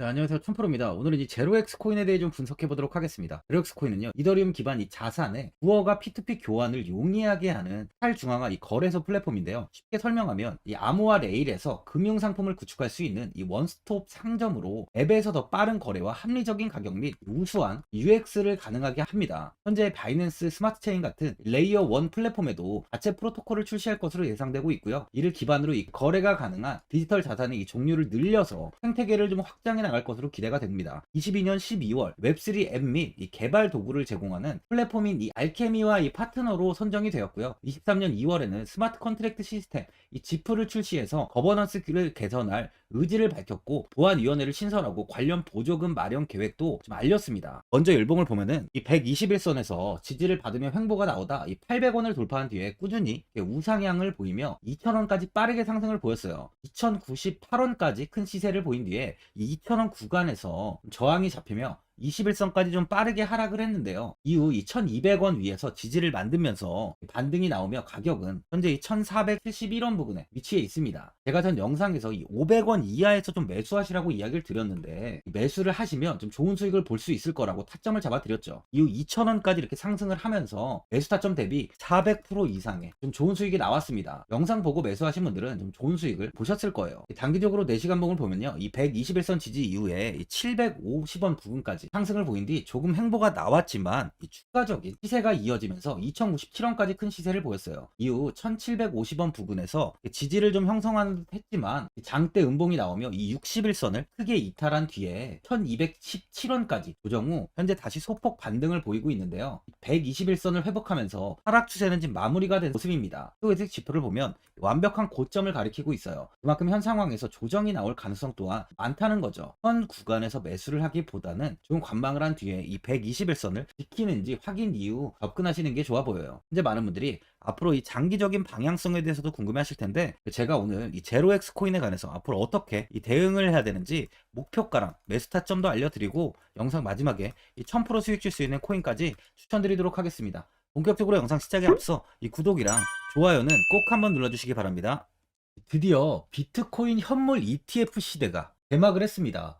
네, 안녕하세요. 촌프로입니다. 오늘은 이 제로엑스 코인에 대해 좀 분석해 보도록 하겠습니다. 제로엑스 코인은요, 이더리움 기반 이 자산의 부어가 P2P 교환을 용이하게 하는 탈중앙화 이 거래소 플랫폼인데요. 쉽게 설명하면 이 암호화 레일에서 금융 상품을 구축할 수 있는 이 원스톱 상점으로 앱에서 더 빠른 거래와 합리적인 가격 및 우수한 UX를 가능하게 합니다. 현재 바이낸스 스마트 체인 같은 레이어 1 플랫폼에도 자체 프로토콜을 출시할 것으로 예상되고 있고요. 이를 기반으로 이 거래가 가능한 디지털 자산의 이 종류를 늘려서 생태계를 좀 확장해 나갈 것으로 기대가 됩니다. 22년 12월 웹3 앱및이 개발 도구를 제공하는 플랫폼인 이 알케미와 이 파트너로 선정이 되었고요. 23년 2월에는 스마트 컨트랙트 시스템 이 지프를 출시해서 거버넌스 를 개선할 의지를 밝혔고 보안위원회를 신설하고 관련 보조금 마련 계획도 좀 알렸습니다. 먼저 일봉을 보면은 이 121선에서 지지를 받으며 횡보가 나오다 이 800원을 돌파한 뒤에 꾸준히 우상향을 보이며 2000원까지 빠르게 상승을 보였어요. 2098원까지 큰 시세를 보인 뒤에 이 2000원 구간에서 저항이 잡히며 21선까지 좀 빠르게 하락을 했는데요. 이후 이 1200원 위에서 지지를 만들면서 반등이 나오며 가격은 현재 이 1471원 부근에 위치해 있습니다. 제가 전 영상에서 이 500원 이하에서 좀 매수하시라고 이야기를 드렸는데 매수를 하시면 좀 좋은 수익을 볼 수 있을 거라고 타점을 잡아 드렸죠. 이후 2000원까지 이렇게 상승을 하면서 매수 타점 대비 400% 이상의 좀 좋은 수익이 나왔습니다. 영상 보고 매수하신 분들은 좀 좋은 수익을 보셨을 거예요. 단기적으로 4시간 봉을 보면요. 이 121선 지지 이후에 이 750원 부근까지 상승을 보인 뒤 조금 행보가 나왔지만 이 추가적인 시세가 이어지면서 2097원까지 큰 시세를 보였어요. 이후 1750원 부근에서 지지를 좀듯 했지만 장대 음봉이 나오며 이 61선을 크게 이탈한 뒤에 1217원까지 조정 후 현재 다시 소폭 반등을 보이고 있는데요. 121선을 회복하면서 하락 추세는 지금 마무리가 된 모습입니다. 또의색 지표를 보면 완벽한 고점을 가리키고 있어요. 그만큼 현 상황에서 조정이 나올 가능성 또한 많다는 거죠. 현 구간에서 매수를 하기보다는 좀 관망을 한 뒤에 이 121선을 지키는지 확인 이후 접근하시는 게 좋아 보여요. 현재 많은 분들이 앞으로 이 장기적인 방향성에 대해서도 궁금해 하실 텐데 제가 오늘 이 제로엑스 코인에 관해서 앞으로 어떻게 이 대응을 해야 되는지 목표가랑 매수 타점도 알려드리고 영상 마지막에 이 1000% 수익 줄 수 있는 코인까지 추천드리도록 하겠습니다. 본격적으로 영상 시작에 앞서 이 구독이랑 좋아요는 꼭 한번 눌러주시기 바랍니다. 드디어 비트코인 현물 ETF 시대가 개막을 했습니다.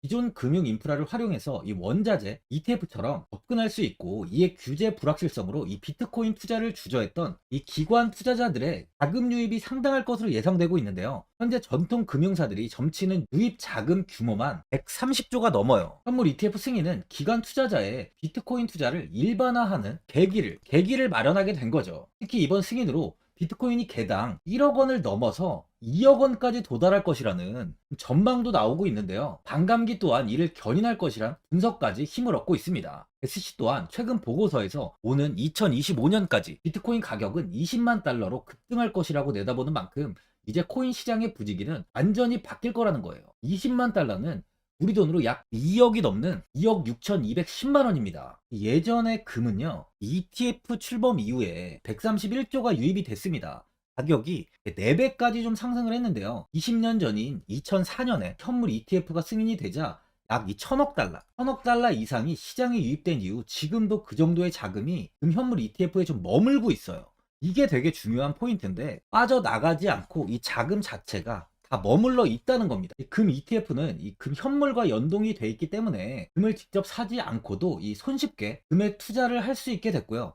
기존 금융 인프라를 활용해서 이 원자재 ETF처럼 접근할 수 있고 이에 규제 불확실성으로 이 비트코인 투자를 주저했던 이 기관 투자자들의 자금 유입이 상당할 것으로 예상되고 있는데요. 현재 전통 금융사들이 점치는 유입 자금 규모만 130조가 넘어요. 현물 ETF 승인은 기관 투자자의 비트코인 투자를 일반화하는 계기를 계기를 마련하게 된 거죠. 특히 이번 승인으로 비트코인이 개당 1억 원을 넘어서 2억 원까지 도달할 것이라는 전망도 나오고 있는데요. 반감기 또한 이를 견인할 것이란 분석까지 힘을 얻고 있습니다. SC 또한 최근 보고서에서 오는 2025년까지 비트코인 가격은 20만 달러로 급등할 것이라고 내다보는 만큼 이제 코인 시장의 부지기는 완전히 바뀔 거라는 거예요. 20만 달러는 우리 돈으로 약 2억이 넘는 2억 6,210만 원입니다. 예전의 금은요, ETF 출범 이후에 131조가 유입이 됐습니다. 가격이 4배까지 좀 상승을 했는데요. 20년 전인 2004년에 현물 ETF가 승인이 되자 약 2천억 달러, 1천억 달러 이상이 시장에 유입된 이후 지금도 그 정도의 자금이 금 현물 ETF에 좀 머물고 있어요. 이게 되게 중요한 포인트인데 빠져나가지 않고 이 자금 자체가 다 머물러 있다는 겁니다. 이금 ETF는 이 금 현물과 연동이 돼 있기 때문에 금을 직접 사지 않고도 이 손쉽게 금에 투자를 할 수 있게 됐고요.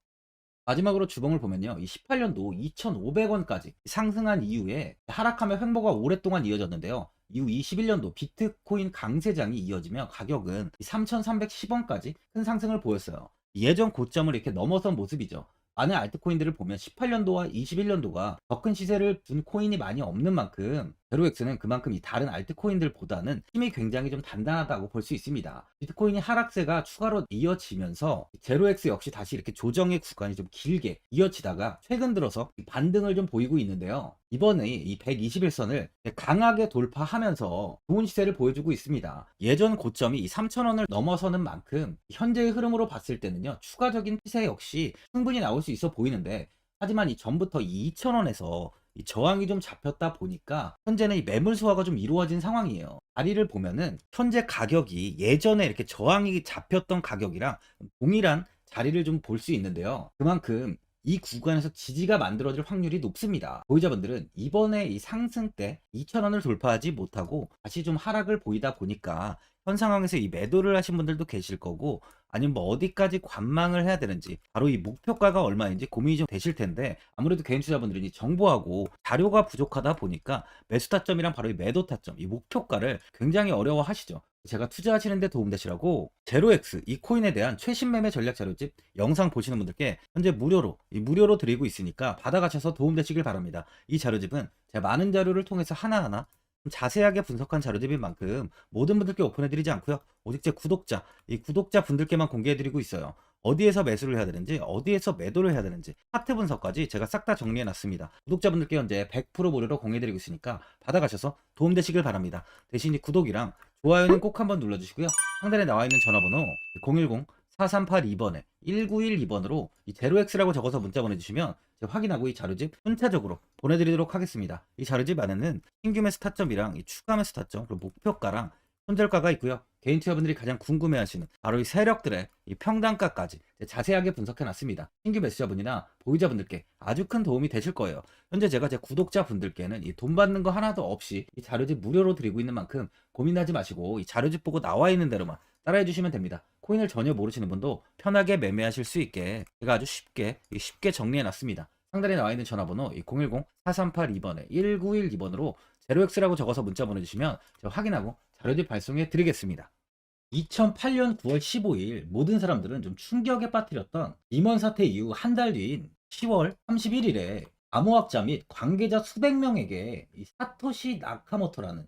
마지막으로 주봉을 보면요. 이 18년도 2,500원까지 상승한 이후에 하락하며 횡보가 오랫동안 이어졌는데요. 이후 21년도 비트코인 강세장이 이어지며 가격은 3,310원까지 큰 상승을 보였어요. 예전 고점을 이렇게 넘어선 모습이죠. 많은 알트코인들을 보면 18년도와 21년도가 더 큰 시세를 둔 코인이 많이 없는 만큼 제로엑스는 그만큼 이 다른 알트코인들보다는 힘이 굉장히 좀 단단하다고 볼 수 있습니다. 비트코인이 하락세가 추가로 이어지면서 제로엑스 역시 다시 이렇게 조정의 구간이 좀 길게 이어지다가 최근 들어서 반등을 좀 보이고 있는데요. 이번에 이 121선을 강하게 돌파하면서 좋은 시세를 보여주고 있습니다. 예전 고점이 이 3,000원을 넘어서는 만큼 현재의 흐름으로 봤을 때는요. 추가적인 시세 역시 충분히 나올 수 있어 보이는데 하지만 이 전부터 이 2,000원에서 이 저항이 좀 잡혔다 보니까 현재는 이 매물 소화가 좀 이루어진 상황이에요. 자리를 보면은 현재 가격이 예전에 이렇게 저항이 잡혔던 가격이랑 동일한 자리를 좀 볼 수 있는데요. 그만큼 이 구간에서 지지가 만들어질 확률이 높습니다. 보유자분들은 이번에 이 상승 때 2,000원을 돌파하지 못하고 다시 좀 하락을 보이다 보니까 현 상황에서 이 매도를 하신 분들도 계실 거고 아니면 뭐 어디까지 관망을 해야 되는지 바로 이 목표가가 얼마인지 고민이 좀 되실 텐데 아무래도 개인 투자분들이 이 정보하고 자료가 부족하다 보니까 매수 타점이랑 바로 이 매도 타점 이 목표가를 굉장히 어려워 하시죠. 제가 투자하시는데 도움되시라고 제로엑스 이 코인에 대한 최신 매매 전략 자료집 영상 보시는 분들께 현재 무료로 이 무료로 드리고 있으니까 받아가셔서 도움되시길 바랍니다. 이 자료집은 제가 많은 자료를 통해서 하나하나 좀 자세하게 분석한 자료집인 만큼 모든 분들께 오픈해드리지 않고요. 오직 제 구독자, 이 구독자 분들께만 공개해드리고 있어요. 어디에서 매수를 해야 되는지, 어디에서 매도를 해야 되는지, 차트 분석까지 제가 싹 다 정리해놨습니다. 구독자분들께 현재 100% 무료로 공유해드리고 있으니까 받아가셔서 도움되시길 바랍니다. 대신 이 구독이랑 좋아요는 꼭 한번 눌러주시고요. 상단에 나와 있는 전화번호 010 4382번에 1912번으로 이 제로엑스라고 적어서 문자 보내주시면 확인하고 이 자료집 순차적으로 보내드리도록 하겠습니다. 이 자료집 안에는 신규 매수 타점이랑 이 추가 매수 타점 그리고 목표가랑 손절가가 있고요. 개인 투자분들이 가장 궁금해하시는 바로 이 세력들의 이 평단가까지 자세하게 분석해놨습니다. 신규 매수자분이나 보유자분들께 아주 큰 도움이 되실 거예요. 현재 제가 제 구독자분들께는 이 돈 받는 거 하나도 없이 이 자료집 무료로 드리고 있는 만큼 고민하지 마시고 이 자료집 보고 나와 있는 대로만 따라해 주시면 됩니다. 코인을 전혀 모르시는 분도 편하게 매매하실 수 있게 제가 아주 쉽게 쉽게 정리해 놨습니다. 상단에 나와 있는 전화번호 010-4382번에 1912번으로 제로엑스라고 적어서 문자 보내주시면 제가 확인하고 자료집 발송해 드리겠습니다. 2008년 9월 15일 모든 사람들은 좀 충격에 빠뜨렸던 임원 사태 이후 한 달 뒤인 10월 31일에 암호학자 및 관계자 수백 명에게 이 사토시 나카모토라는